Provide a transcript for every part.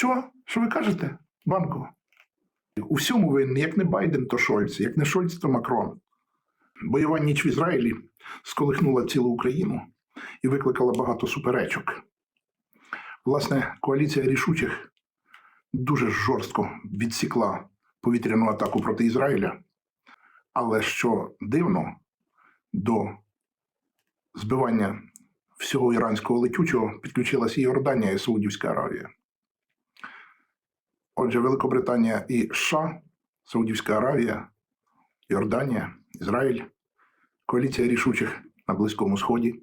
Що? Що ви кажете, банку? У всьому винен, як не Байден, то Шольц, як не Шольц, то Макрон. Бойова ніч в Ізраїлі сколихнула цілу Україну і викликала багато суперечок. Власне, коаліція рішучих дуже жорстко відсікла повітряну атаку проти Ізраїля. Але що дивно, до збивання всього іранського летючого підключилася і Йорданія і Саудівська Аравія. Отже, Великобританія і США, Саудівська Аравія, Йорданія, Ізраїль, коаліція рішучих на Близькому Сході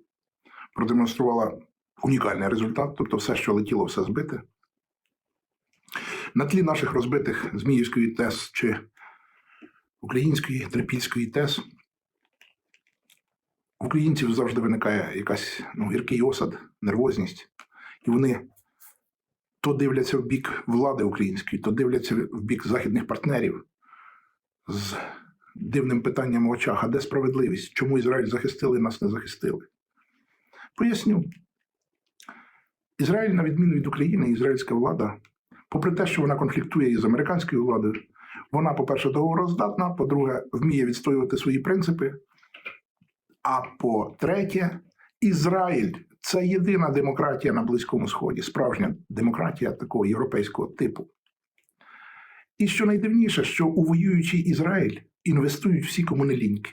продемонструвала унікальний результат, тобто все, що летіло, все збите. На тлі наших розбитих Зміївської ТЕС чи української Трипільської ТЕС українців завжди виникає якась ну, гіркий осад, нервозність, і вони то дивляться в бік влади української, то дивляться в бік західних партнерів з дивним питанням в очах: а де справедливість? Чому Ізраїль захистили, нас не захистили? Поясню. Ізраїль, на відміну від України, ізраїльська влада, попри те, що вона конфліктує із американською владою, вона, по-перше, договороздатна, по-друге, вміє відстоювати свої принципи. А по-третє, Ізраїль це єдина демократія на Близькому Сході, справжня демократія такого європейського типу. І що найдивніше, що у воюючий Ізраїль інвестують всі комунеліньки.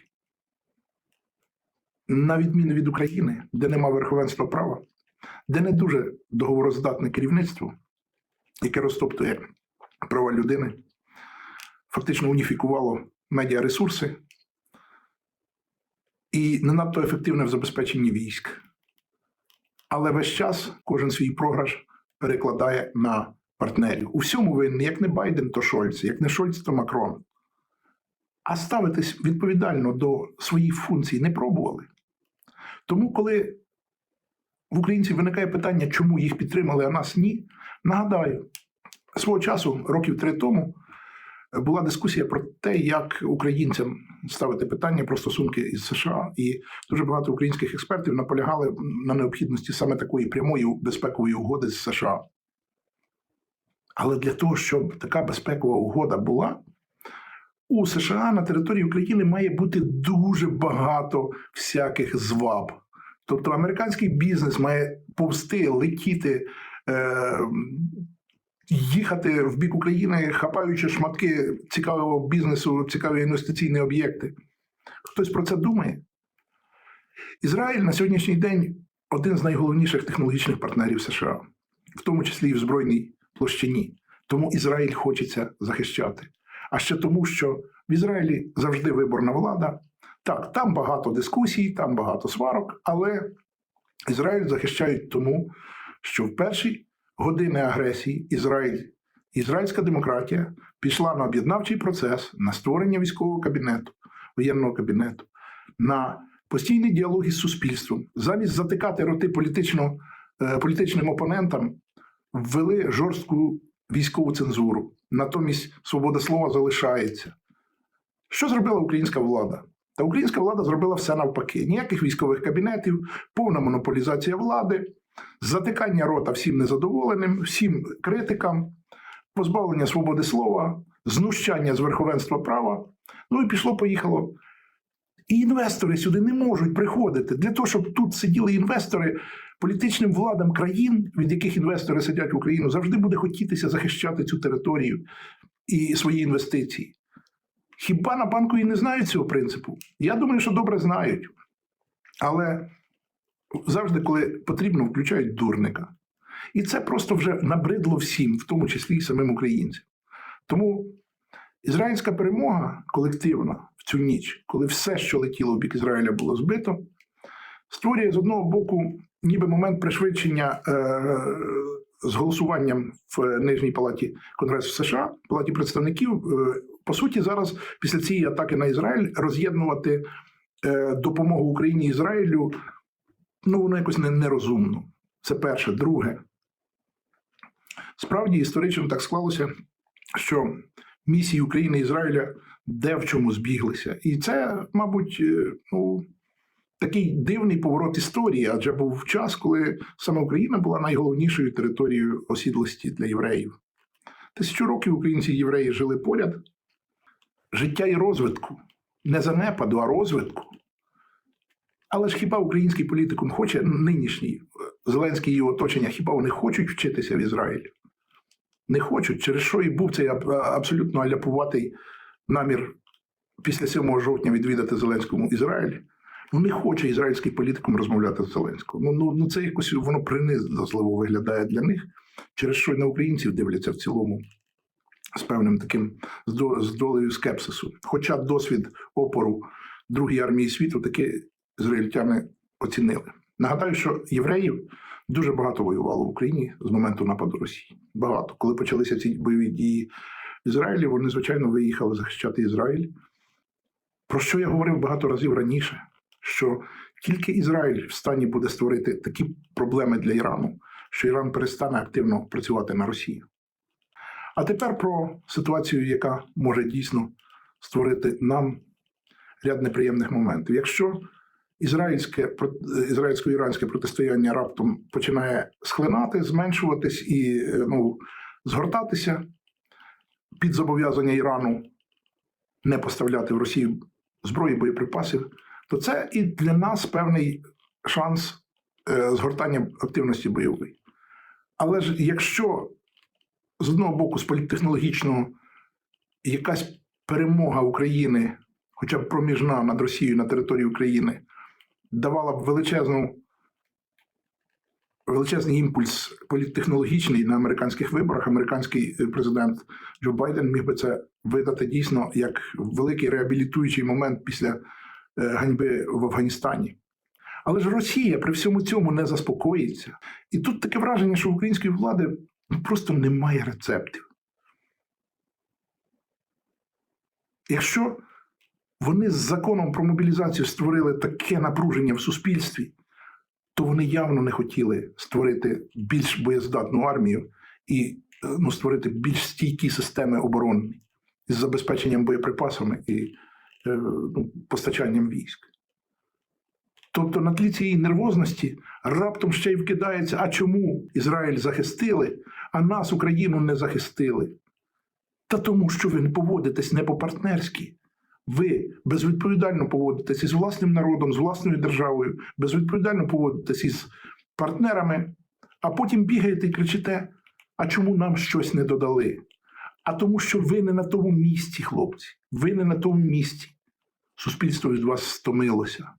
На відміну від України, де нема верховенства права, де не дуже договороздатне керівництво, яке розтоптує права людини, фактично уніфікувало медіаресурси і не надто ефективне в забезпеченні військ. Але весь час кожен свій програш перекладає на партнерів. У всьому винен, як не Байден, то Шольц, як не Шольц, то Макрон. А ставитись відповідально до своїх функцій не пробували. Тому, коли в українців виникає питання, чому їх підтримали, а нас ні, нагадаю, свого часу, років три тому, була дискусія про те, як українцям ставити питання про стосунки із США, і дуже багато українських експертів наполягали на необхідності саме такої прямої безпекової угоди з США. Але для того, щоб така безпекова угода була, у США на території України має бути дуже багато всяких зваб. Тобто американський бізнес має повсти, летіти, е, їхати в бік України, хапаючи шматки цікавого бізнесу, цікаві інвестиційні об'єкти. Хтось про це думає? Ізраїль на сьогоднішній день один з найголовніших технологічних партнерів США, в тому числі і в збройній площині. Тому Ізраїль хочеться захищати. А ще тому, що в Ізраїлі завжди виборна влада. Так, там багато дискусій, там багато сварок, але Ізраїль захищають тому, що в перші години агресії Ізраїль, ізраїльська демократія пішла на об'єднавчий процес, на створення військового кабінету, воєнного кабінету, на постійний діалог із суспільством. Замість затикати роти політично, е, політичним опонентам, ввели жорстку військову цензуру. Натомість свобода слова залишається. Що зробила українська влада? Та українська влада зробила все навпаки: ніяких військових кабінетів, повна монополізація влади, затикання рота всім незадоволеним, всім критикам, позбавлення свободи слова, знущання з верховенства права. Ну і пішло-поїхало. І інвестори сюди не можуть приходити. Для того, щоб тут сиділи інвестори, політичним владам країн, від яких інвестори сидять в Україну, завжди буде хотітися захищати цю територію і свої інвестиції. Хіба на банку і не знають цього принципу? Я думаю, що добре знають. Але завжди, коли потрібно, включають дурника. І це просто вже набридло всім, в тому числі і самим українцям. Тому ізраїльська перемога колективна в цю ніч, коли все, що летіло в бік Ізраїля, було збито, створює з одного боку ніби момент пришвидшення е, з голосуванням в Нижній палаті Конгресу США, Палаті представників. Е, по суті, зараз після цієї атаки на Ізраїль роз'єднувати е, допомогу Україні і Ізраїлю ну, воно якось не, нерозумно. Це перше. Друге, справді історично так склалося, що місії України і Ізраїля де в чому збіглися. І це, мабуть, е, ну, такий дивний поворот історії, адже був час, коли саме Україна була найголовнішою територією осідлості для євреїв. Тисячу років українці і євреї жили поряд. Життя і розвитку, не занепаду, а розвитку. Але ж хіба український політикум хоче нинішній Зеленський і його оточення, хіба вони хочуть вчитися в Ізраїлі? Не хочуть, через що і був цей абсолютно аляпуватий намір після 7 жовтня відвідати Зеленському Ізраїль. Ну, не хоче ізраїльський політикум розмовляти з Зеленським. Ну, ну, ну це якось воно принизливо виглядає для них, через що й на українців дивляться в цілому з певним таким з долею скепсису. Хоча досвід опору Другої армії світу таки ізраїльтяни оцінили. Нагадаю, що євреїв дуже багато воювало в Україні з моменту нападу Росії. Багато. Коли почалися ці бойові дії в Ізраїлі, вони, звичайно, виїхали захищати Ізраїль. Про що я говорив багато разів раніше? Що тільки Ізраїль в стані буде створити такі проблеми для Ірану, що Іран перестане активно працювати на Росію. А тепер про ситуацію, яка може дійсно створити нам ряд неприємних моментів. Якщо ізраїльське ізраїльсько-іранське протистояння раптом починає схлинати, зменшуватись і е, ну, згортатися під зобов'язання Ірану не поставляти в Росію зброї боєприпасів, то це і для нас певний шанс е, згортання активності бойової. Але ж якщо з одного боку, з політтехнологічного, якась перемога України, хоча б проміжна над Росією на території України, давала б величезну, величезний імпульс політтехнологічний на американських виборах. Американський е, президент Джо Байден міг би це видати дійсно як великий реабілітуючий момент після е, ганьби в Афганістані. Але ж Росія при всьому цьому не заспокоїться. І тут таке враження, що в української влади ну, просто немає рецептів. Якщо вони з законом про мобілізацію створили таке напруження в суспільстві, то вони явно не хотіли створити більш боєздатну армію і е, ну, створити більш стійкі системи оборони із забезпеченням боєприпасами і е, ну, постачанням військ. Тобто на тлі цієї нервозності раптом ще й вкидається, а чому Ізраїль захистили, а нас, Україну, не захистили? Та тому, що ви не поводитесь не по-партнерськи. Ви безвідповідально поводитесь із власним народом, з власною державою, безвідповідально поводитесь із партнерами, а потім бігаєте і кричите: а чому нам щось не додали? А тому, що ви не на тому місці, хлопці, ви не на тому місці. Суспільство від вас стомилося,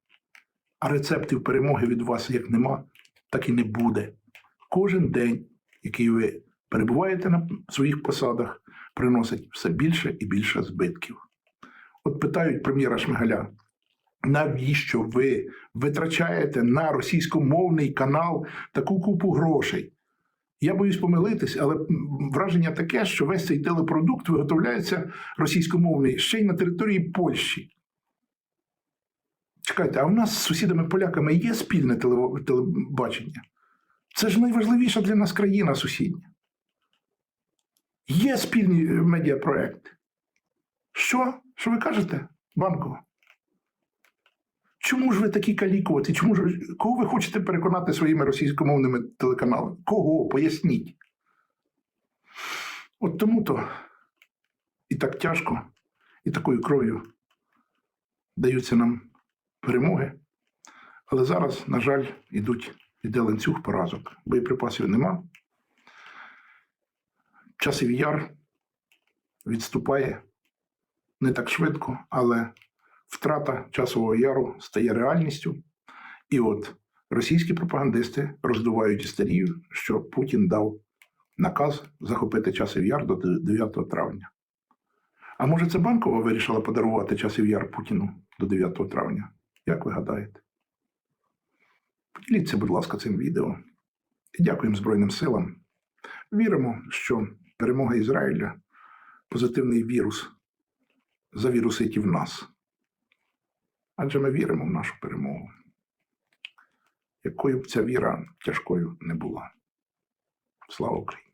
а рецептів перемоги від вас як нема, так і не буде. Кожен день, який ви перебуваєте на своїх посадах, приносить все більше і більше збитків. От питають прем'єра Шмигаля, навіщо ви витрачаєте на російськомовний канал таку купу грошей? Я боюсь помилитись, але враження таке, що весь цей телепродукт виготовляється російськомовний ще й на території Польщі. Чекайте, а в нас з сусідами-поляками є спільне телебачення? Це ж найважливіша для нас країна сусідня. Є спільні е, медіапроекти. Що? Що ви кажете, Банкова? Чому ж ви такі калікувати? Чому ж кого ви хочете переконати своїми російськомовними телеканалами? Кого? Поясніть. От тому то і так тяжко, і такою кров'ю даються нам перемоги. Але зараз, на жаль, ідуть, іде ланцюг поразок. Боєприпасів нема. Часів яр відступає не так швидко, але втрата часового яру стає реальністю. І от російські пропагандисти роздувають істерію, що Путін дав наказ захопити часів яр до 9 травня. А може, це Банкова вирішила подарувати часів яр Путіну до 9 травня? Як ви гадаєте? Поділіться, будь ласка, цим відео. І дякуємо Збройним силам. Віримо, що перемога Ізраїля позитивний вірус завірусить і в нас. Адже ми віримо в нашу перемогу. Якою б ця віра тяжкою не була. Слава Україні!